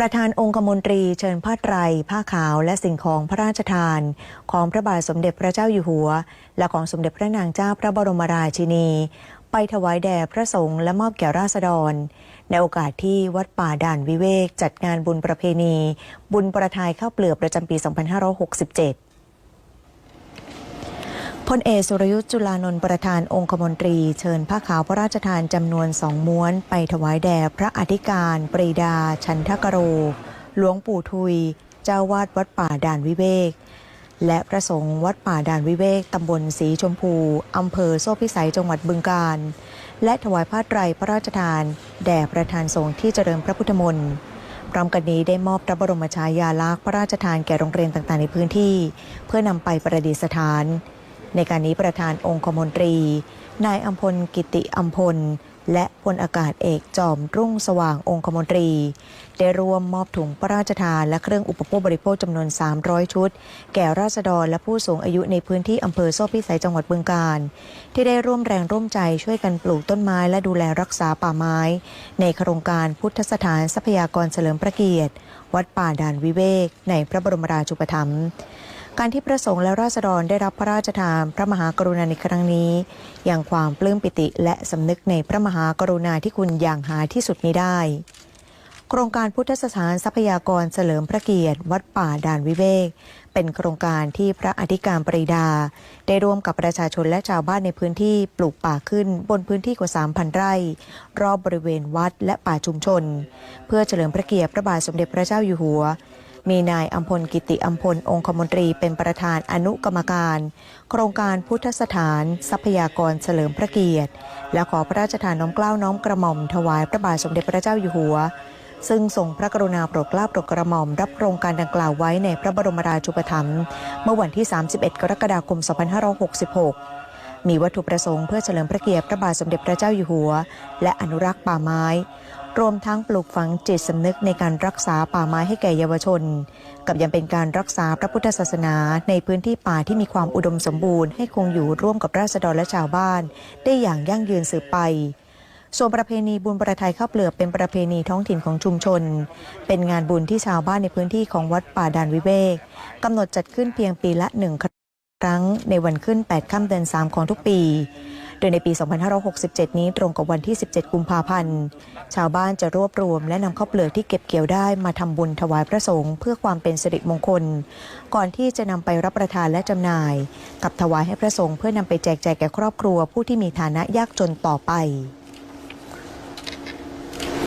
ประธานองคมนตรีเชิญผ้าไตร ผ้าขาวและสิ่งของพระราชทาน ของพระบาทสมเด็จพระเจ้าอยู่หัว และของสมเด็จพระนางเจ้าพระบรมราชินี ไปถวายแด่พระสงฆ์และมอบแก่ราษฎร ในโอกาสที่วัดป่าด่านวิเวก จัดงานบุญประเพณี บุญประทายข้าวเปลือกประจำปี 2567 พลเอกสุรยุทธ์จุลานนท์ประธานองคมนตรี เชิญผ้าขาวพระราชทานจำนวนสองม้วน ไปถวายแด่พระอธิการ ปรีดา ชันทกโร หลวงปู่ทุย เจ้าวาดวัดป่าด่านวิเวก และพระสงฆ์วัดป่าด่านวิเวกตำบลสีชมพูอำเภอโซ่พิสัยจังหวัดบึงกาฬและถวายผ้าไตรพระราชทาน แด่ประธานสงฆ์ที่เจริญพระพุทธมนต์พร้อมกันนี้ได้มอบพระบรมฉายาลักษณ์พระราชทานแก่โรงเรียนต่างๆในพื้นที่ เพื่อนำไปประดิษฐาน ในการนี้ประธานองคมนตรี นายอัมพลกิติอัมพล และพลอากาศเอกจอมรุ่งสว่างองคมนตรี ได้ร่วมมอบถุงพระราชทานและเครื่องอุปโภคบริโภคจำนวน 300 ชุด แก่ราษฎรและผู้สูงอายุในพื้นที่อำเภอโซ่พิสัยจังหวัดบึงกาฬที่ได้ร่วมแรงร่วมใจช่วยกันปลูกต้นไม้และดูแลรักษาป่าไม้ ในโครงการพุทธสถานทรัพยากรเฉลิมพระเกียรติ วัดป่าด่านวิเวกในพระบรมราชูปถัมภ์ การที่พระสงฆ์และราษฎรได้รับพระราชทานพระมหากรุณาในครั้งนี้ อย่างความปลื้มปิติและสำนึกในพระมหากรุณาธิคุณอย่างหาที่สุดมิได้ โครงการพุทธสถานทรัพยากรเฉลิมพระเกียรติ วัดป่าด่านวิเวก เป็นโครงการที่พระอธิการปรีดา ได้ร่วมกับประชาชนและชาวบ้านในพื้นที่ปลูกป่าขึ้นบนพื้นที่กว่า 3,000 ไร่ รอบบริเวณวัดและป่าชุมชน เพื่อเฉลิมพระเกียรติพระบาทสมเด็จพระเจ้าอยู่หัว มีนายอัมพลกิติอัมพลองคมนตรีเป็นประธานอนุกรรมการ โครงการพุทธสถาน ทรัพยากรเฉลิมพระเกียรติ และขอพระราชทานน้อมเกล้าน้อมกระหม่อมถวายพระบาทสมเด็จพระเจ้าอยู่หัว ซึ่งทรงพระกรุณาโปรดเกล้าโปรดกระหม่อมรับโครงการดังกล่าวไว้ในพระบรมราชูปถัมภ์เมื่อวันที่ 31 กรกฎาคม 2566มีวัตถุประสงค์เพื่อเฉลิมพระเกียรติพระบาทสมเด็จพระเจ้าอยู่หัว และอนุรักษ์ป่าไม้ รวมทั้งปลูกฝังจิตสำนึกในการรักษาป่าไม้ให้แก่เยาวชน กับยังเป็นการรักษาพระพุทธศาสนาในพื้นที่ป่าที่มีความอุดมสมบูรณ์ให้คงอยู่ร่วมกับราษฎรและชาวบ้าน ได้อย่างยั่งยืนสืบไปส่วนประเพณีบุญประทัยข้าวเปลือกเป็นประเพณีท้องถิ่นของชุมชน เป็นงานบุญที่ชาวบ้านในพื้นที่ของวัดป่าดานวิเวกกำหนดจัดขึ้นเพียงปีละหนึ่งครั้งในวันขึ้น 8 ค่ำเดือน 3 ของทุกปี โดยในปี 2567 นี้ตรงกับวันที่ 17 กุมภาพันธ์ ชาวบ้านจะรวบรวมและนำข้าวเปลือกที่เก็บเกี่ยวได้มาทำบุญถวายพระสงฆ์เพื่อความเป็นสิริมงคล ก่อนที่จะนำไปรับประทานและจำหน่าย กับถวายให้พระสงฆ์เพื่อนำไปแจกแจกแก่ครอบครัวผู้ที่มีฐานะยากจนต่อไป